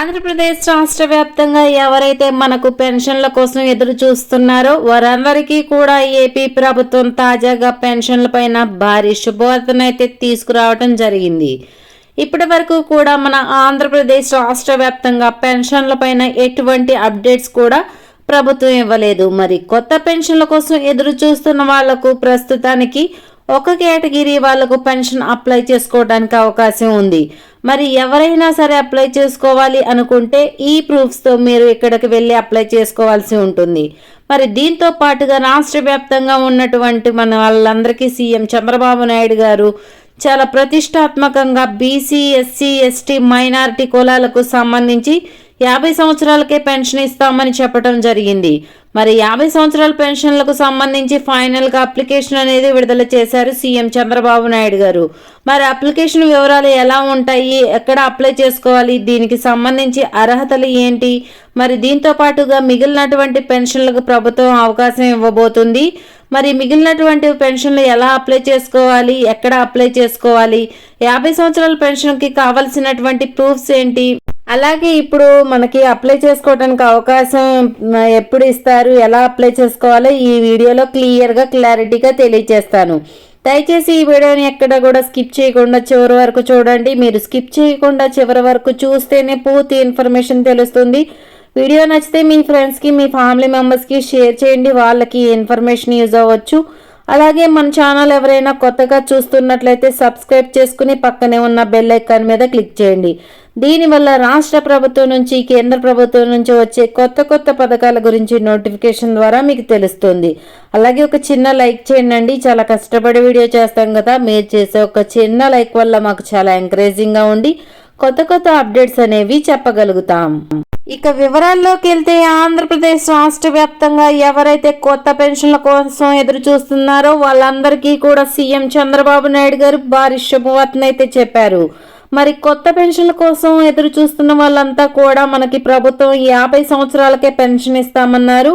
ఆంధ్రప్రదేశ్ రాష్ట్ర వ్యాప్తంగా ఎవరైతే మనకు పెన్షన్ల కోసం ఎదురు చూస్తున్నారో వారందరికీ కూడా ఏపీ ప్రభుత్వం తాజాగా పెన్షన్ల పైన భారీ శుభవార్తనైతే తీసుకురావడం జరిగింది. ఇప్పటి వరకు కూడా మన ఆంధ్రప్రదేశ్ రాష్ట్ర వ్యాప్తంగా పెన్షన్ల పైన ఎటువంటి అప్డేట్స్ కూడా ప్రభుత్వం ఇవ్వలేదు. మరి కొత్త పెన్షన్ల కోసం ఎదురు చూస్తున్న వాళ్ళకు ప్రస్తుతానికి ఒక కేటగిరీ వాళ్ళకు పెన్షన్ అప్లై చేసుకోవడానికి అవకాశం ఉంది. మరి ఎవరైనా సరే అప్లై చేసుకోవాలి అనుకుంటే ఈ ప్రూఫ్స్తో మీరు ఇక్కడికి వెళ్ళి అప్లై చేసుకోవాల్సి ఉంటుంది. మరి దీంతో పాటుగా రాష్ట్ర వ్యాప్తంగా ఉన్నటువంటి మన వాళ్ళందరికీ సీఎం చంద్రబాబు నాయుడు గారు చాలా ప్రతిష్టాత్మకంగా బీసీ ఎస్సీ ఎస్టీ మైనారిటీ కులాలకు సంబంధించి యాభై సంవత్సరాలకే పెన్షన్ ఇస్తామని చెప్పడం జరిగింది. మరి యాభై సంవత్సరాల పెన్షన్లకు సంబంధించి ఫైనల్గా అప్లికేషన్ అనేది విడుదల చేశారు సీఎం చంద్రబాబు నాయుడు గారు. మరి అప్లికేషన్ వివరాలు ఎలా ఉంటాయి? ఎక్కడ అప్లై చేసుకోవాలి? దీనికి సంబంధించి అర్హతలు ఏంటి? మరి దీంతో పాటుగా మిగిలినటువంటి పెన్షన్లకు ప్రభుత్వం అవకాశం ఇవ్వబోతుంది. మరి మిగిలినటువంటి పెన్షన్లు ఎలా అప్లై చేసుకోవాలి? ఎక్కడ అప్లై చేసుకోవాలి? యాభై సంవత్సరాల పెన్షన్కి కావలసినటువంటి ప్రూఫ్స్ ఏంటి? అలాగే ఇప్పుడు మనకి అప్లై చేసుకోవడానికి అవకాశం ఎప్పుడు ఇస్తారు ఎలా అప్లై చేసుకోవాలో ఈ వీడియోలో క్లియర్గా క్లారిటీగా తెలియజేస్తాను. దయచేసి ఈ వీడియోని ఎక్కడ కూడా స్కిప్ చేయకుండా చివరి వరకు చూడండి. మీరు స్కిప్ చేయకుండా చివరి వరకు చూస్తేనే పూర్తి ఇన్ఫర్మేషన్ తెలుస్తుంది. వీడియో నచ్చితే మీ ఫ్రెండ్స్కి మీ ఫ్యామిలీ మెంబర్స్కి షేర్ చేయండి. వాళ్ళకి ఇన్ఫర్మేషన్ యూజ్ అవ్వచ్చు. అలాగే మన ఛానల్ ఎవరైనా కొత్తగా చూస్తున్నట్లయితే సబ్స్క్రైబ్ చేసుకుని పక్కనే ఉన్న బెల్ ఐకాన్ మీద క్లిక్ చేయండి. దీనివల్ల రాష్ట్ర ప్రభుత్వం నుంచి కేంద్ర ప్రభుత్వం నుంచి వచ్చే కొత్త కొత్త పథకాల గురించి నోటిఫికేషన్ ద్వారా మీకు తెలుస్తుంది. అలాగే ఒక చిన్న లైక్ చేయండి. చాలా కష్టపడి వీడియో చేస్తాం కదా. మీరు చేసే ఒక చిన్న లైక్ వల్ల మాకు చాలా ఎంకరేజింగ్గా ఉండి కొత్త కొత్త అప్డేట్స్ అనేవి చెప్పగలుగుతాం. ఇక వివరాల్లోకి వెళ్తే ఆంధ్రప్రదేశ్ రాష్ట్ర వ్యాప్తంగా ఎవరైతే కొత్త పెన్షన్ల కోసం ఎదురు చూస్తున్నారో వాళ్ళందరికీ కూడా సీఎం చంద్రబాబు నాయుడు గారు భారీ శుభవార్తనైతే చెప్పారు. మరి కొత్త పెన్షన్ల కోసం ఎదురు చూస్తున్న వాళ్ళంతా కూడా మనకి ప్రభుత్వం యాభై సంవత్సరాలకే పెన్షన్ ఇస్తామన్నారు.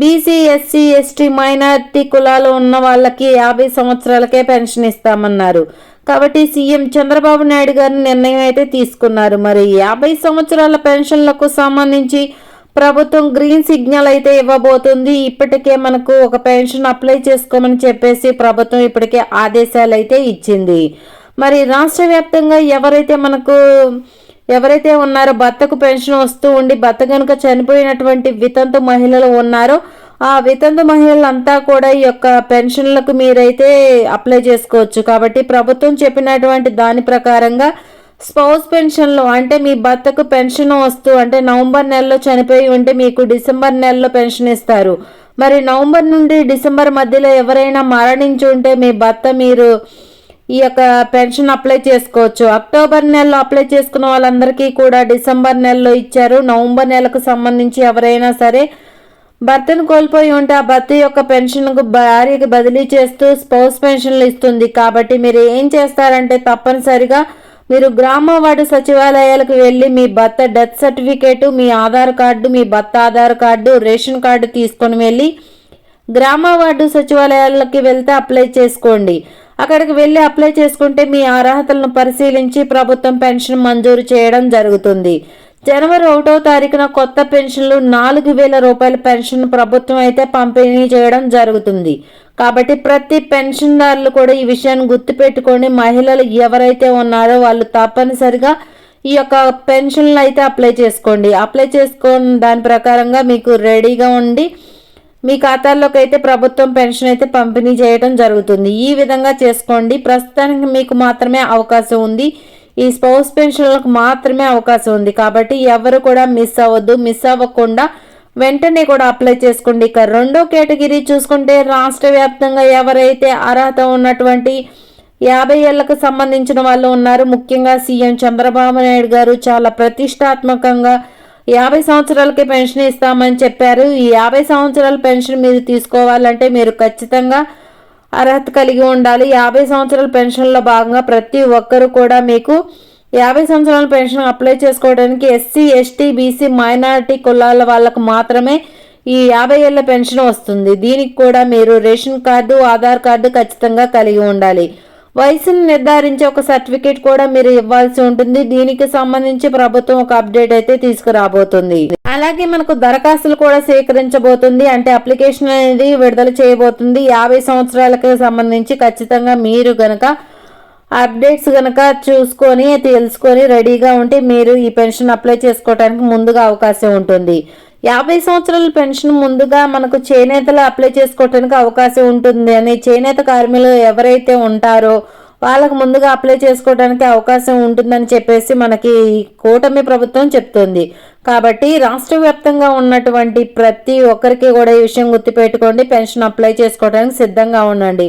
బీసీ ఎస్సీ ఎస్టీ మైనారిటీ కులాలు ఉన్న వాళ్ళకి యాభై సంవత్సరాలకే పెన్షన్ ఇస్తామన్నారు. కాబట్టి సీఎం చంద్రబాబు నాయుడు గారు నిర్ణయం అయితే తీసుకున్నారు. మరి యాభై సంవత్సరాల పెన్షన్లకు సంబంధించి ప్రభుత్వం గ్రీన్ సిగ్నల్ అయితే ఇవ్వబోతుంది. ఇప్పటికే మనకు ఒక పెన్షన్ అప్లై చేసుకోమని చెప్పేసి ప్రభుత్వం ఇప్పటికే ఆదేశాలు అయితే ఇచ్చింది. మరి రాష్ట్ర వ్యాప్తంగా ఎవరైతే మనకు ఎవరైతే ఉన్నారో భర్తకు పెన్షన్ వస్తూ ఉండి భర్త కనుక చనిపోయినటువంటి వితంతు మహిళలు ఉన్నారో ఆ వితంతు మహిళలంతా కూడా ఈ యొక్క పెన్షన్లకు మీరైతే అప్లై చేసుకోవచ్చు. కాబట్టి ప్రభుత్వం చెప్పినటువంటి దాని ప్రకారంగా స్పౌస్ పెన్షన్లు అంటే మీ భర్తకు పెన్షన్ వస్తూ అంటే నవంబర్ నెలలో చనిపోయి ఉంటే మీకు డిసెంబర్ నెలలో పెన్షన్ ఇస్తారు. మరి నవంబర్ నుండి డిసెంబర్ మధ్యలో ఎవరైనా మరణించి ఉంటే మీ భర్త మీరు ఈ యొక్క పెన్షన్ అప్లై చేసుకోవచ్చు. అక్టోబర్ నెలలో అప్లై చేసుకున్న వాళ్ళందరికీ కూడా డిసెంబర్ నెలలో ఇచ్చారు. నవంబర్ నెలకు సంబంధించి ఎవరైనా సరే భర్తను కోల్పోయి ఉంటే ఆ భర్త యొక్క పెన్షన్కు భార్యకి బదిలీ చేస్తూ స్పౌస్ పెన్షన్లు ఇస్తుంది. కాబట్టి మీరు ఏం చేస్తారంటే తప్పనిసరిగా మీరు గ్రామ వార్డు సచివాలయాలకు వెళ్ళి మీ భర్త డెత్ సర్టిఫికేటు మీ ఆధార్ కార్డు మీ భర్త ఆధార్ కార్డు రేషన్ కార్డు తీసుకొని వెళ్ళి గ్రామ వార్డు సచివాలయాలకి వెళ్తే అప్లై చేసుకోండి. అక్కడికి వెళ్ళి అప్లై చేసుకుంటే మీ అర్హతలను పరిశీలించి ప్రభుత్వం పెన్షన్ మంజూరు చేయడం జరుగుతుంది. జనవరి ఒకటో తారీఖున కొత్త పెన్షన్లు నాలుగు వేల రూపాయల పెన్షన్ ప్రభుత్వం అయితే పంపిణీ చేయడం జరుగుతుంది. కాబట్టి ప్రతి పెన్షన్దారులు కూడా ఈ విషయాన్ని గుర్తుపెట్టుకొని మహిళలు ఎవరైతే ఉన్నారో వాళ్ళు తప్పనిసరిగా ఈ యొక్క పెన్షన్లు అయితే అప్లై చేసుకోండి. అప్లై చేసుకోని దాని ప్రకారంగా మీకు రెడీగా ఉండి మీ ఖాతాల్లోకి అయితే ప్రభుత్వం పెన్షన్ అయితే పంపిణీ చేయడం జరుగుతుంది. ఈ విధంగా చేసుకోండి. ప్రస్తుతానికి మీకు మాత్రమే అవకాశం ఉంది. ఈ స్పౌస్ పెన్షన్లకు మాత్రమే అవకాశం ఉంది. కాబట్టి ఎవరు కూడా మిస్ అవ్వద్దు. మిస్ అవ్వకుండా వెంటనే కూడా అప్లై చేసుకోండి. ఇక రెండో కేటగిరీ చూసుకుంటే రాష్ట్ర వ్యాప్తంగా ఎవరైతే అర్హత ఉన్నటువంటి యాభై ఏళ్ళకు సంబంధించిన వాళ్ళు ఉన్నారు ముఖ్యంగా సీఎం చంద్రబాబు నాయుడు గారు చాలా ప్రతిష్టాత్మకంగా యాభై సంవత్సరాలకే పెన్షన్ ఇస్తామని చెప్పారు. ఈ యాభై సంవత్సరాల పెన్షన్ మీరు తీసుకోవాలంటే మీరు ఖచ్చితంగా అర్హత కలిగి ఉండాలి. యాభై సంవత్సరాల పెన్షన్లో భాగంగా ప్రతి ఒక్కరు కూడా మీకు యాభై సంవత్సరాల పెన్షన్ అప్లై చేసుకోవడానికి ఎస్సీ ఎస్టీ బీసీ మైనారిటీ కులాల వాళ్ళకు మాత్రమే ఈ యాభై ఏళ్ళ పెన్షన్ వస్తుంది. దీనికి కూడా మీరు రేషన్ కార్డు ఆధార్ కార్డు ఖచ్చితంగా కలిగి ఉండాలి. వయసును నిర్ధారించే ఒక సర్టిఫికేట్ కూడా మీరు ఇవ్వాల్సి ఉంటుంది. దీనికి సంబంధించి ప్రభుత్వం ఒక అప్డేట్ అయితే తీసుకురాబోతుంది. అలాగే మనకు దరఖాస్తులు కూడా సేకరించబోతుంది. అంటే అప్లికేషన్ అనేది విడుదల చేయబోతుంది. యాభై సంవత్సరాలకు సంబంధించి ఖచ్చితంగా మీరు గనక అప్డేట్స్ కనుక చూసుకొని తెలుసుకొని రెడీగా ఉంటే మీరు ఈ పెన్షన్ అప్లై చేసుకోవడానికి ముందుగా అవకాశం ఉంటుంది. యాభై సంవత్సరాల పెన్షన్ ముందుగా మనకు చేనేతలు అప్లై చేసుకోవడానికి అవకాశం ఉంటుంది. అని చేనేత కార్మికులు ఎవరైతే ఉంటారో వాళ్ళకు ముందుగా అప్లై చేసుకోవడానికి అవకాశం ఉంటుందని చెప్పేసి మనకి కూటమి ప్రభుత్వం చెప్తుంది. కాబట్టి రాష్ట్ర వ్యాప్తంగా ఉన్నటువంటి ప్రతి ఒక్కరికి కూడా ఈ విషయం గుర్తుపెట్టుకోండి. పెన్షన్ అప్లై చేసుకోవడానికి సిద్ధంగా ఉండండి.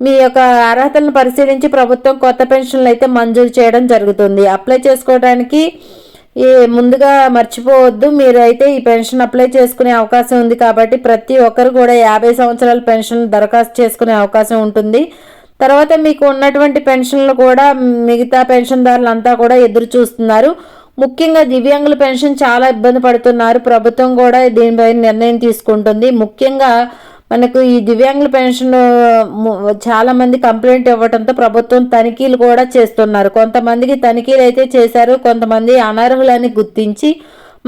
మీ యొక్క అర్హతలను పరిశీలించి ప్రభుత్వం కొత్త పెన్షన్లు అయితే మంజూరు చేయడం జరుగుతుంది. అప్లై చేసుకోవడానికి ఈ ముందుగా మర్చిపోవద్దు. మీరు అయితే ఈ పెన్షన్ అప్లై చేసుకునే అవకాశం ఉంది కాబట్టి ప్రతి ఒక్కరు కూడా యాభై సంవత్సరాల పెన్షన్ దరఖాస్తు చేసుకునే అవకాశం ఉంటుంది. తర్వాత మీకు ఉన్నటువంటి పెన్షన్లు కూడా మిగతా పెన్షన్దారులు అంతా కూడా ఎదురు చూస్తున్నారు. ముఖ్యంగా దివ్యాంగుల పెన్షన్ చాలా ఇబ్బంది పడుతున్నారు. ప్రభుత్వం కూడా దీనిపై నిర్ణయం తీసుకుంటుంది. ముఖ్యంగా మనకు ఈ దివ్యాంగుల పెన్షన్ చాలామంది కంప్లైంట్ ఇవ్వడంతో ప్రభుత్వం తనిఖీలు కూడా చేస్తున్నారు. కొంతమందికి తనిఖీలు అయితే చేశారు కొంతమంది అనర్హులని గుర్తించి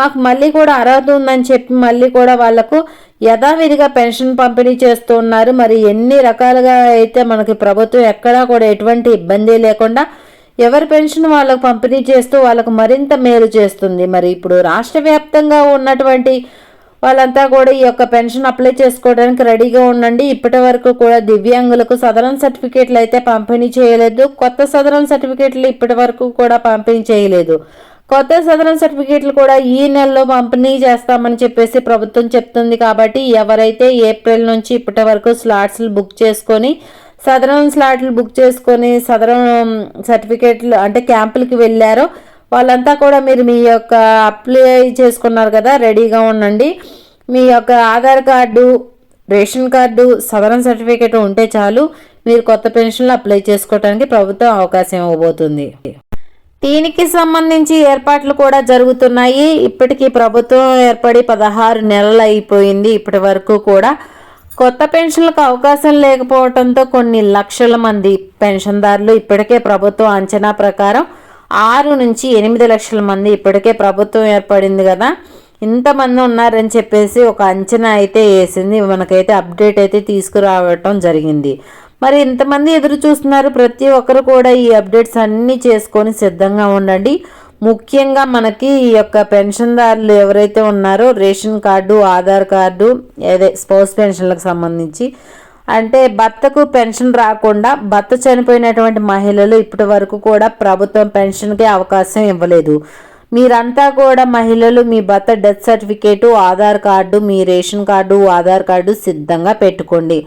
మాకు మళ్ళీ కూడా అర్హత ఉందని చెప్పి మళ్ళీ కూడా వాళ్ళకు యథావిధిగా పెన్షన్ పంపిణీ చేస్తున్నారు. మరి ఎన్ని రకాలుగా అయితే మనకి ప్రభుత్వం ఎక్కడా కూడా ఎటువంటి ఇబ్బంది లేకుండా ఎవరి పెన్షన్ వాళ్ళకు పంపిణీ చేస్తూ వాళ్ళకు మరింత మేలు చేస్తుంది. మరి ఇప్పుడు రాష్ట్ర వ్యాప్తంగా ఉన్నటువంటి వాళ్ళంతా కూడా ఈ యొక్క పెన్షన్ అప్లై చేసుకోవడానికి రెడీగా ఉండండి. ఇప్పటి వరకు కూడా దివ్యాంగులకు సదరన్ సర్టిఫికేట్లు అయితే పంపిణీ చేయలేదు. కొత్త సదరన్ సర్టిఫికేట్లు ఇప్పటి వరకు కూడా పంపిణీ చేయలేదు. కొత్త సదరన్ సర్టిఫికేట్లు కూడా ఈ నెలలో పంపిణీ చేస్తామని చెప్పేసి ప్రభుత్వం చెప్తుంది కాబట్టి ఎవరైతే ఏప్రిల్ నుంచి ఇప్పటి వరకు స్లాట్స్లు బుక్ చేసుకొని సదరన్ స్లాట్లు బుక్ చేసుకొని సదరన్ సర్టిఫికేట్లు అంటే క్యాంపులకి వెళ్ళారో వాళ్ళంతా కూడా మీరు మీ యొక్క అప్లై చేసుకున్నారు కదా రెడీగా ఉండండి. మీ యొక్క Aadhaar card ration card southern certificate ఉంటే చాలు. మీరు కొత్త పెన్షన్లు అప్లై చేసుకోవడానికి ప్రభుత్వం అవకాశం ఇవ్వబోతుంది. దీనికి సంబంధించి ఏర్పాట్లు కూడా జరుగుతున్నాయి. ఇప్పటికీ ప్రభుత్వం ఏర్పడి పదహారు నెలలు అయిపోయింది ఇప్పటి వరకు కూడా. కొత్త పెన్షన్లకు అవకాశం లేకపోవడంతో కొన్ని లక్షల మంది పెన్షన్దారులు ఇప్పటికే ప్రభుత్వం అంచనా ప్రకారం ఆరు నుంచి ఎనిమిది లక్షల మంది ఇప్పటికే ప్రభుత్వం ఏర్పడింది కదా. ఇంతమంది ఉన్నారని చెప్పేసి ఒక అంచనా అయితే వేసింది. మనకైతే అప్డేట్ అయితే తీసుకురావటం జరిగింది. మరి ఇంతమంది ఎదురు చూస్తున్నారు. ప్రతి ఒక్కరు కూడా ఈ అప్డేట్స్ అన్నీ చేసుకొని సిద్ధంగా ఉండండి. ముఖ్యంగా మనకి ఈ యొక్క పెన్షన్దారులు ఎవరైతే ఉన్నారో రేషన్ కార్డు ఆధార్ కార్డు అదే స్పోర్ట్స్ పెన్షన్లకు సంబంధించి అంటే భర్తకు పెన్షన్ రాకుండా భర్త చనిపోయినటువంటి మహిళలు ఇప్పటి వరకు కూడా ప్రభుత్వం పెన్షన్కి అవకాశం ఇవ్వలేదు. మీరంతా కూడా మహిళలు మీ భర్త డెత్ సర్టిఫికేటు ఆధార్ కార్డు మీ రేషన్ కార్డు ఆధార్ కార్డు సిద్ధంగా పెట్టుకోండి.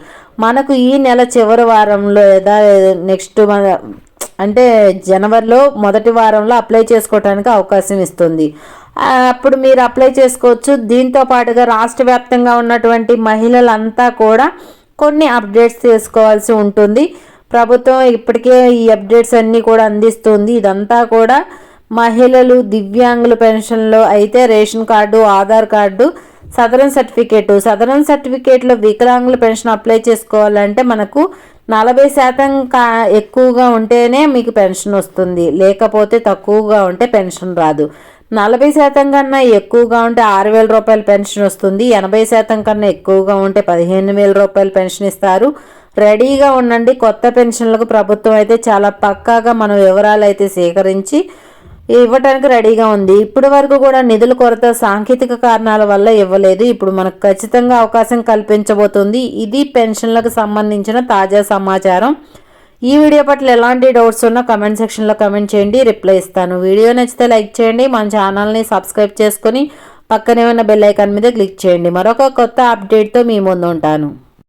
మనకు ఈ నెల చివరి వారంలో లేదా నెక్స్ట్ అంటే జనవరిలో మొదటి వారంలో అప్లై చేసుకోవడానికి అవకాశం ఇస్తుంది. అప్పుడు మీరు అప్లై చేసుకోవచ్చు. దీంతో పాటుగా రాష్ట్ర వ్యాప్తంగా ఉన్నటువంటి మహిళలంతా కూడా కొన్ని అప్డేట్స్ చేసుకోవాల్సి ఉంటుంది. ప్రభుత్వం ఇప్పటికే ఈ అప్డేట్స్ అన్నీ కూడా అందిస్తుంది. ఇదంతా కూడా మహిళలు దివ్యాంగుల పెన్షన్లో అయితే ration card Aadhaar card southern certificate. Southern సర్టిఫికేట్లో వికలాంగుల పెన్షన్ అప్లై చేసుకోవాలంటే మనకు నలభై శాతం కా ఎక్కువగా ఉంటేనే మీకు పెన్షన్ వస్తుంది. లేకపోతే తక్కువగా ఉంటే పెన్షన్ రాదు. నలభై శాతం కన్నా ఎక్కువగా ఉంటే ఆరు వేల రూపాయల పెన్షన్ వస్తుంది. ఎనభై శాతం కన్నా ఎక్కువగా ఉంటే పదిహేను వేల రూపాయల పెన్షన్ ఇస్తారు. రెడీగా ఉండండి. కొత్త పెన్షన్లకు ప్రభుత్వం అయితే చాలా పక్కాగా మనం వివరాలు అయితే సేకరించి ఇవ్వడానికి రెడీగా ఉంది. ఇప్పటి వరకు కూడా నిధుల కొరత సాంకేతిక కారణాల వల్ల ఇవ్వలేదు. ఇప్పుడు మనకు ఖచ్చితంగా అవకాశం కల్పించబోతుంది. ఇది పెన్షన్లకు సంబంధించిన తాజా సమాచారం. ఈ వీడియో పట్ల ఎలాంటి డౌట్స్ ఉన్నా కమెంట్ సెక్షన్లో కమెంట్ చేయండి. రిప్లై ఇస్తాను. వీడియో నచ్చితే లైక్ చేయండి. మన ఛానల్ని సబ్స్క్రైబ్ చేసుకొని పక్కనే ఉన్న బెల్ ఐకాన్ మీద క్లిక్ చేయండి. మరొక కొత్త అప్డేట్తో మీ ముందు ఉంటాను.